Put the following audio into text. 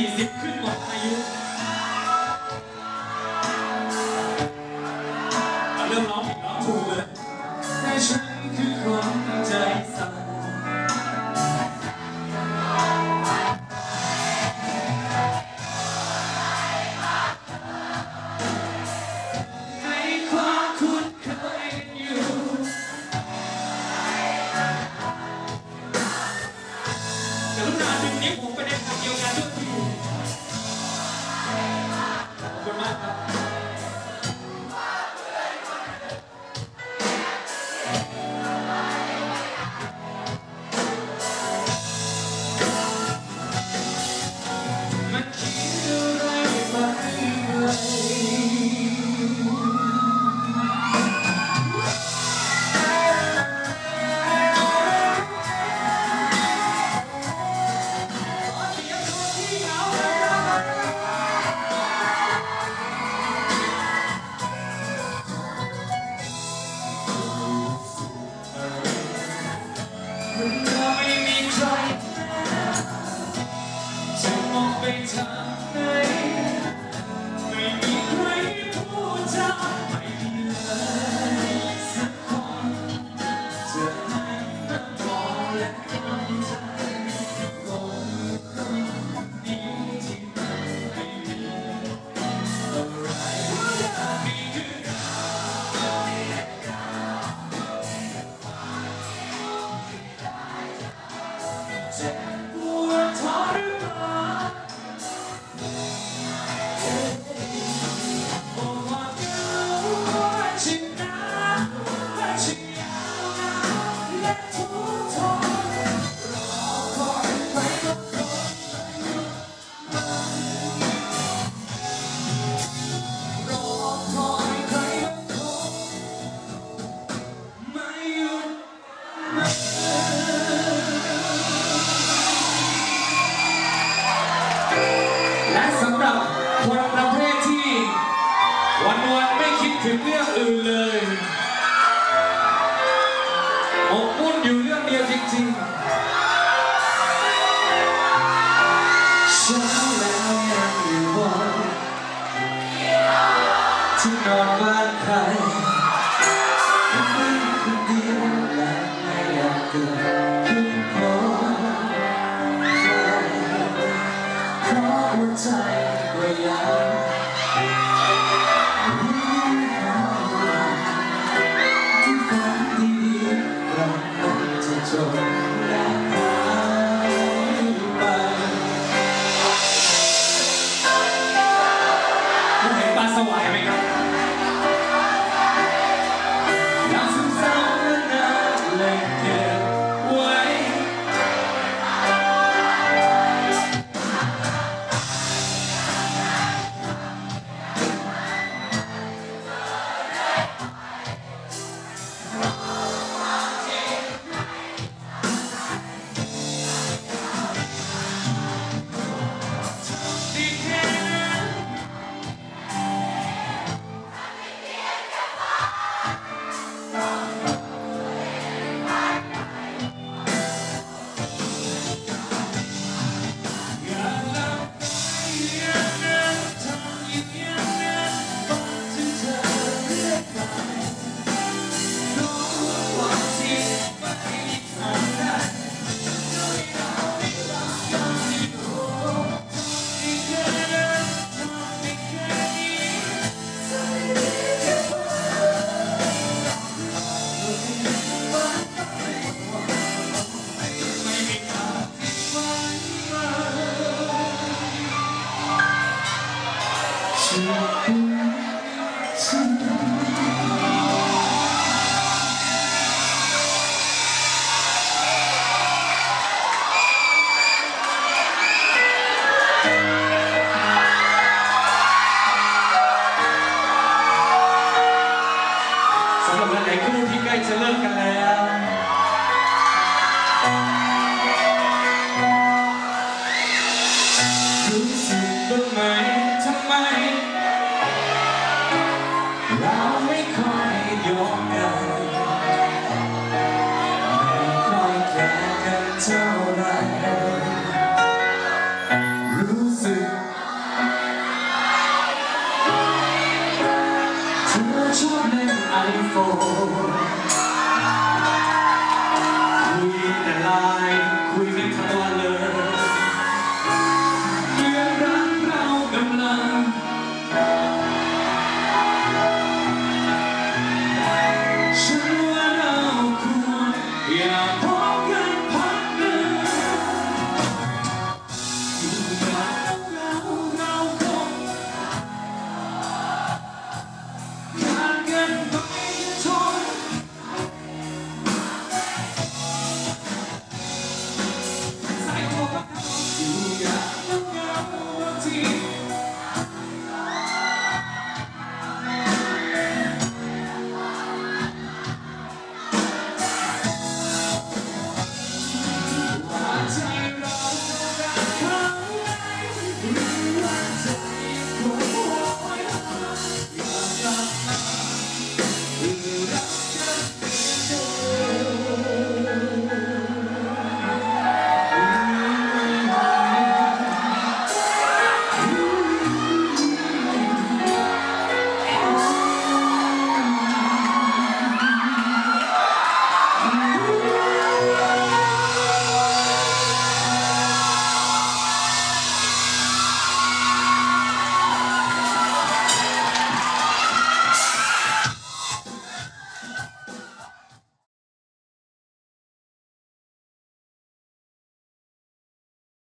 40 ขึ้นกว่าอายุ Yeah. จะเลิกกันแล้ว รู้สึกบ้ไหมทำไม เราไม่ค่อยยอมกันไม่ค่อยแคกเท่าไหร่รู้สึกเธอชอบเล่นไอโฟน